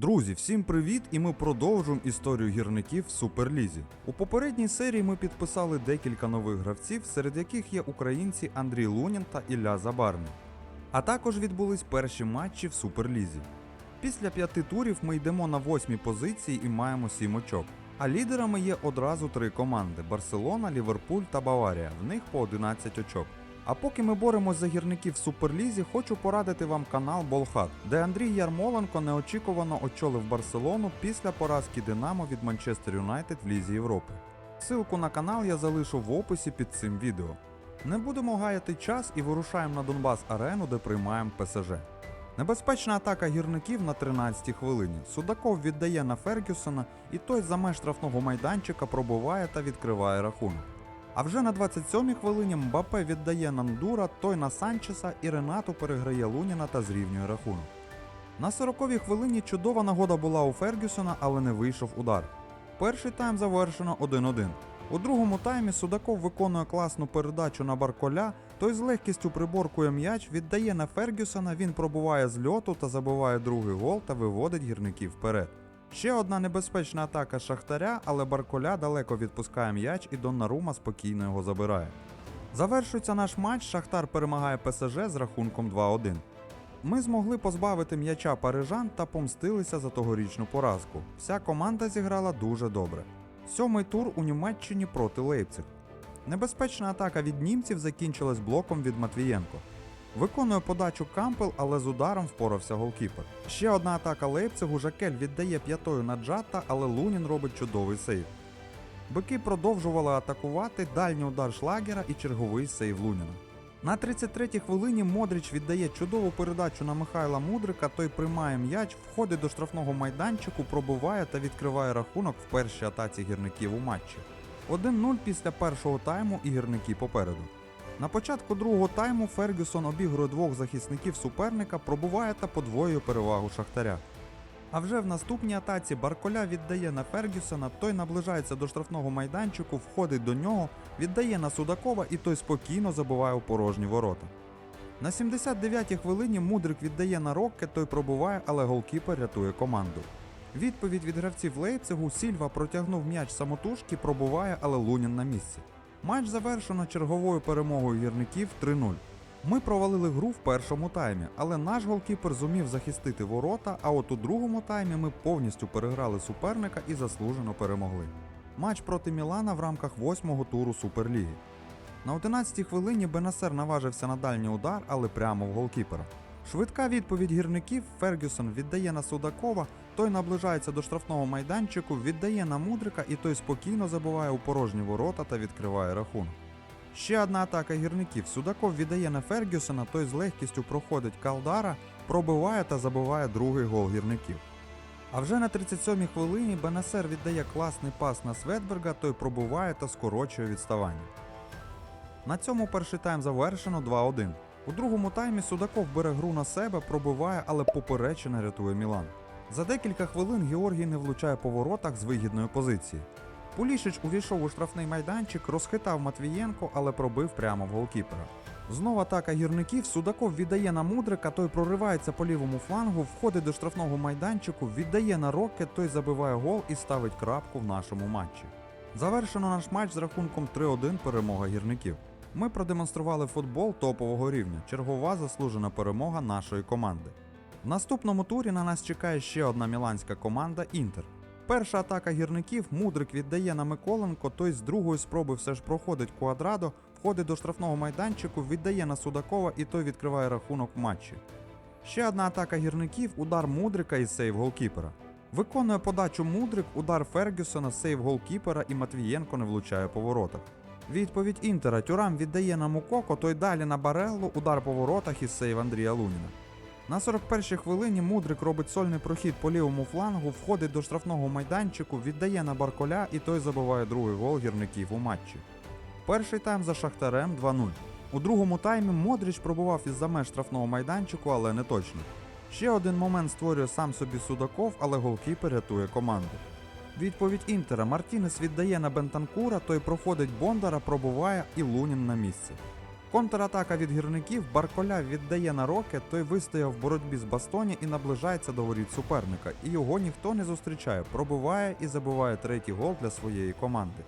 Друзі, всім привіт! І ми продовжуємо історію гірників в Суперлізі. У попередній серії ми підписали декілька нових гравців, серед яких є українці Андрій Лунін та Ілля Забарний. А також відбулись перші матчі в Суперлізі. Після п'яти турів ми йдемо на восьмій позиції і маємо сім очок. А лідерами є одразу три команди: Барселона, Ліверпуль та Баварія. В них по 11 очок. А поки ми боремось за гірників в Суперлізі, хочу порадити вам канал Болхат, де Андрій Ярмоленко неочікувано очолив Барселону після поразки Динамо від Манчестер Юнайтед в Лізі Європи. Силку на канал я залишу в описі під цим відео. Не будемо гаяти час і вирушаємо на Донбас Арену, де приймаємо ПСЖ. Небезпечна атака гірників на 13-й хвилині. Судаков віддає на Фергюсона, і той за меж штрафного майданчика пробуває та відкриває рахунок. А вже на 27-й хвилині Мбапе віддає на Ндура, той на Санчеса і Ренату переграє Луніна та зрівнює рахунок. На 40-й хвилині чудова нагода була у Фергюсона, але не вийшов удар. Перший тайм завершено 1-1. У другому таймі Судаков виконує класну передачу на Барколя, той з легкістю приборкує м'яч, віддає на Фергюсона, він пробуває з льоту та забиває другий гол та виводить гірників вперед. Ще одна небезпечна атака Шахтаря, але Барколя далеко відпускає м'яч і Доннарума спокійно його забирає. Завершується наш матч, Шахтар перемагає ПСЖ з рахунком 2-1. Ми змогли позбавити м'яча парижан та помстилися за тогорічну поразку. Вся команда зіграла дуже добре. Сьомий тур у Німеччині проти Лейпциг. Небезпечна атака від німців закінчилась блоком від Матвієнко. Виконує подачу Кампел, але з ударом впорався голкіпер. Ще одна атака Лейпцигу. Жакель віддає п'ятою на Джата, але Лунін робить чудовий сейв. Бики продовжували атакувати дальній удар шлагера і черговий сейв Луніна. На 33-й хвилині Модріч віддає чудову передачу на Михайла Мудрика, той приймає м'яч, входить до штрафного майданчику, пробиває та відкриває рахунок в першій атаці гірників у матчі. 1-0 після першого тайму і гірники попереду. На початку другого тайму Фергюсон обігрує двох захисників суперника, пробуває та подвоює перевагу Шахтаря. А вже в наступній атаці Барколя віддає на Фергюсона, той наближається до штрафного майданчику, входить до нього, віддає на Судакова і той спокійно забиває у порожні ворота. На 79-й хвилині Мудрик віддає на Рокке, той пробуває, але голкіпер рятує команду. Відповідь від гравців Лейпцигу Сільва протягнув м'яч самотужки, пробуває, але Лунін на місці. Матч завершено черговою перемогою гірників 3-0. Ми провалили гру в першому таймі, але наш голкіпер зумів захистити ворота, а от у другому таймі ми повністю переграли суперника і заслужено перемогли. Матч проти Мілана в рамках восьмого туру Суперліги. На 11-й хвилині Бенасер наважився на дальній удар, але прямо в голкіпера. Швидка відповідь гірників Фергюсон віддає на Судакова, той наближається до штрафного майданчику, віддає на Мудрика і той спокійно забиває у порожні ворота та відкриває рахунок. Ще одна атака гірників. Судаков віддає на Фергюсона, той з легкістю проходить Калдара, пробиває та забиває другий гол гірників. А вже на 37-й хвилині Бенасер віддає класний пас на Светберга, той пробиває та скорочує відставання. На цьому перший тайм завершено 2-1. У другому таймі Судаков бере гру на себе, пробиває, але поперечина рятує Мілан. За декілька хвилин Георгій не влучає по воротах з вигідної позиції. Пулішич увійшов у штрафний майданчик, розхитав Матвієнко, але пробив прямо в голкіпера. Знову атака гірників, Судаков віддає на Мудрика, той проривається по лівому флангу, входить до штрафного майданчику, віддає на Рокке, той забиває гол і ставить крапку в нашому матчі. Завершено наш матч з рахунком 3-1 перемога гірників. Ми продемонстрували футбол топового рівня, чергова заслужена перемога нашої команди. В наступному турі на нас чекає ще одна міланська команда Інтер. Перша атака гірників Мудрик віддає на Миколенко, той з другої спроби все ж проходить Куадрадо, входить до штрафного майданчику, віддає на Судакова і той відкриває рахунок в матчі. Ще одна атака гірників, удар Мудрика і сейв голкіпера. Виконує подачу Мудрик, удар Фергюсона, сейв голкіпера і Матвієнко не влучає по воротах. Відповідь Інтера Тюрам віддає на Мукоко, той далі на Бареллу, удар по воротах і сейв Андрія Луніна. На 41-й хвилині Мудрик робить сольний прохід по лівому флангу, входить до штрафного майданчику, віддає на Барколя і той забиває другий гол гірників у матчі. Перший тайм за Шахтарем 2-0. У другому таймі Модріч пробував із-за меж штрафного майданчику, але не точно. Ще один момент створює сам собі Судаков, але голкіпер рятує команду. Відповідь Інтера Мартінес віддає на Бентанкура, той проходить Бондара, пробуває і Лунін на місці. Контратака від гірників Барколя віддає на роки, той вистояв в боротьбі з Бастоні і наближається до воріт суперника. І його ніхто не зустрічає, пробиває і забиває третій гол для своєї команди.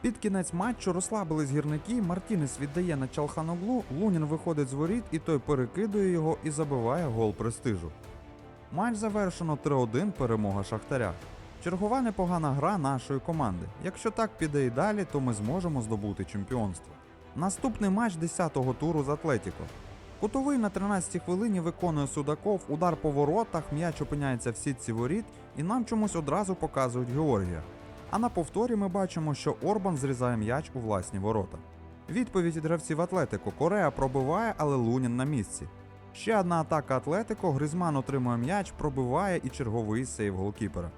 Під кінець матчу розслабились гірники, Мартінес віддає на Чалханоглу, Лунін виходить з воріт і той перекидує його і забиває гол престижу. Матч завершено 3-1 перемога Шахтаря. Чергова непогана гра нашої команди. Якщо так піде і далі, то ми зможемо здобути чемпіонство. Наступний матч 10-го туру з Атлетіко. Кутовий на 13-й хвилині виконує Судаков, удар по воротах, м'яч опиняється в сітці воріт, і нам чомусь одразу показують Георгія. А на повторі ми бачимо, що Орбан зрізає м'яч у власні ворота. Відповідь від гравців Атлетико. Корея пробиває, але Лунін на місці. Ще одна атака Атлетико, Гризман отримує м'яч, пробиває і черговий сейв голкіпера.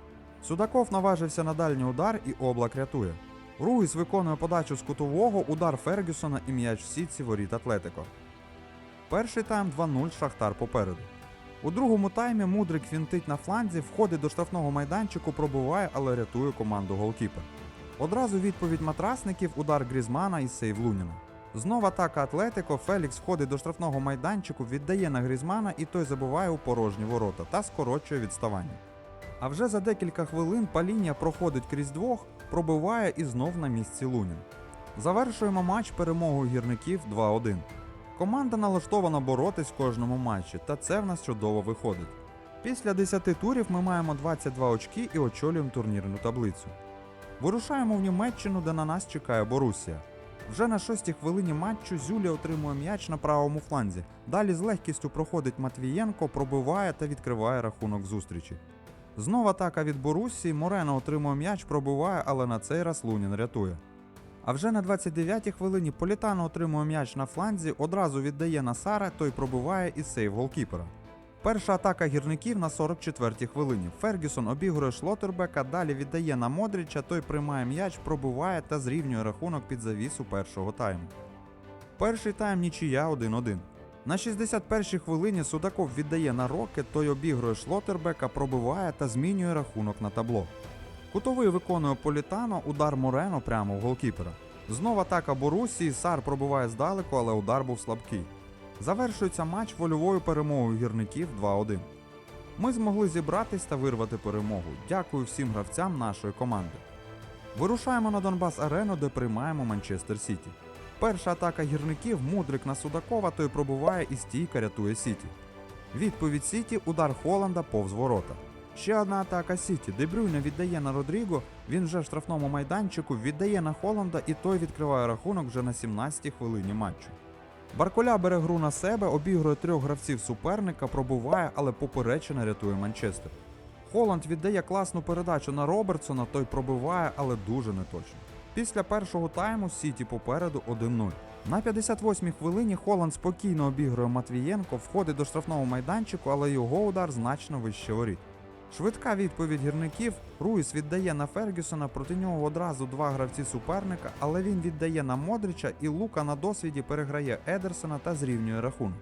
Судаков наважився на дальній удар і облак рятує. Руїс виконує подачу з кутового, удар Фергюсона і м'яч в сітці воріт Атлетико. Перший тайм 2-0 Шахтар попереду. У другому таймі Мудрик фінтить на фланзі, входить до штрафного майданчику, пробиває, але рятує команду голкіпер. Одразу відповідь матрасників, удар Грізмана і сейв Луніна. Знов атака Атлетико, Фелікс входить до штрафного майданчику, віддає на Грізмана і той забиває у порожні ворота та скорочує відставання. А вже за декілька хвилин Паління проходить крізь двох, пробиває і знов на місці Лунін. Завершуємо матч перемогою гірників 2-1. Команда налаштована боротись в кожному матчі, та це в нас чудово виходить. Після 10 турів ми маємо 22 очки і очолюємо турнірну таблицю. Вирушаємо в Німеччину, де на нас чекає Борусія. Вже на шостій хвилині матчу Зюлі отримує м'яч на правому фланзі. Далі з легкістю проходить Матвієнко, пробиває та відкриває рахунок зустрічі. Знов атака від Борусії, Морено отримує м'яч, пробиває, але на цей раз Лунін рятує. А вже на 29-й хвилині Політано отримує м'яч на фланзі, одразу віддає на Сара, той пробиває і сейв голкіпера. Перша атака гірників на 44-й хвилині. Фергюсон обігрує Шлотербека, далі віддає на Модріча, той приймає м'яч, пробиває та зрівнює рахунок під завісу першого тайму. Перший тайм нічия 1-1. На 61-й хвилині Судаков віддає на роки, той обігрує Шлотербека, пробиває та змінює рахунок на табло. Кутовий виконує Політано, удар Морено прямо в голкіпера. Знов атака Борусії, Сар пробиває здалеку, але удар був слабкий. Завершується матч вольовою перемогою гірників 2-1. Ми змогли зібратись та вирвати перемогу. Дякую всім гравцям нашої команди. Вирушаємо на Донбас Арену, де приймаємо Манчестер Сіті. Перша атака гірників, Мудрик на Судакова, той пробиває і стійка рятує Сіті. Відповідь Сіті удар Холланда повз ворота. Ще одна атака Сіті. Дебрюйне віддає на Родріго, він вже в штрафному майданчику, віддає на Холланда і той відкриває рахунок вже на 17-й хвилині матчу. Барколя бере гру на себе, обігрує трьох гравців суперника, пробуває, але поперечина рятує Манчестер. Холланд віддає класну передачу на Робертсона, той пробиває, але дуже неточно. Після першого тайму Сіті попереду 1-0. На 58-й хвилині Холланд спокійно обігрує Матвієнко, входить до штрафного майданчику, але його удар значно вище воріт. Швидка відповідь гірників. Руїс віддає на Фергюсона, проти нього одразу два гравці суперника, але він віддає на Модрича і Лука на досвіді переграє Едерсона та зрівнює рахунок.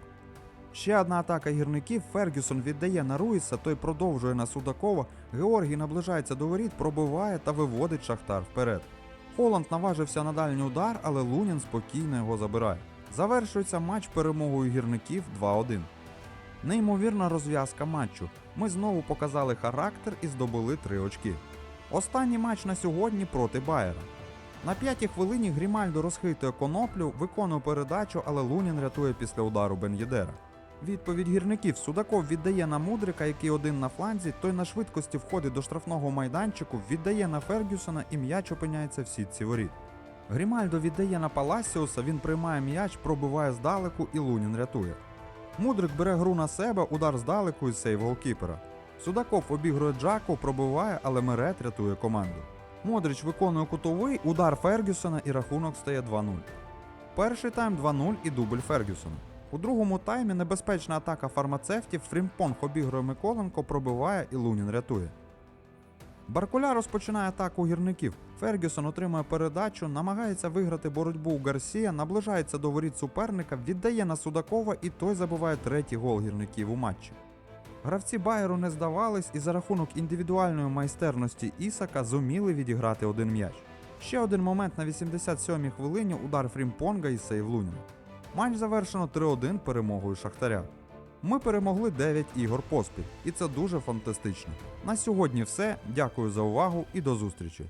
Ще одна атака гірників. Фергюсон віддає на Руїса, той продовжує на Судакова. Георгій наближається до воріт, пробиває та виводить Шахтар вперед. Холланд наважився на дальній удар, але Лунін спокійно його забирає. Завершується матч перемогою гірників 2-1. Неймовірна розв'язка матчу. Ми знову показали характер і здобули 3 очки. Останній матч на сьогодні проти Байера. На п'ятій хвилині Грімальдо розхитує коноплю, виконує передачу, але Лунін рятує після удару Бен'єдера. Відповідь гірників Судаков віддає на Мудрика, який один на фланзі, той на швидкості входить до штрафного майданчику, віддає на Фергюсона і м'яч опиняється в сітці воріт. Грімальдо віддає на Паласіуса, він приймає м'яч, пробиває здалеку і Лунін рятує. Мудрик бере гру на себе, удар здалеку і сейв голкіпера. Судаков обігрує Джако, пробиває, але Мерет рятує команду. Модрич виконує кутовий, удар Фергюсона і рахунок стає 2-0. Перший тайм 2-0 і дубль Фергюсона. У другому таймі небезпечна атака фармацевтів, Фрімпонг обігрує Миколенко, пробиває і Лунін рятує. Баркуля розпочинає атаку гірників. Фергюсон отримує передачу, намагається виграти боротьбу у Гарсія, наближається до воріт суперника, віддає на Судакова і той забиває третій гол гірників у матчі. Гравці Байеру не здавались і за рахунок індивідуальної майстерності Ісака зуміли відіграти один м'яч. Ще один момент на 87-й хвилині удар Фрімпонга і сейв Луніна. Матч завершено 3-1 перемогою Шахтаря. Ми перемогли 9 ігор поспіль, і це дуже фантастично. На сьогодні все. Дякую за увагу і до зустрічі.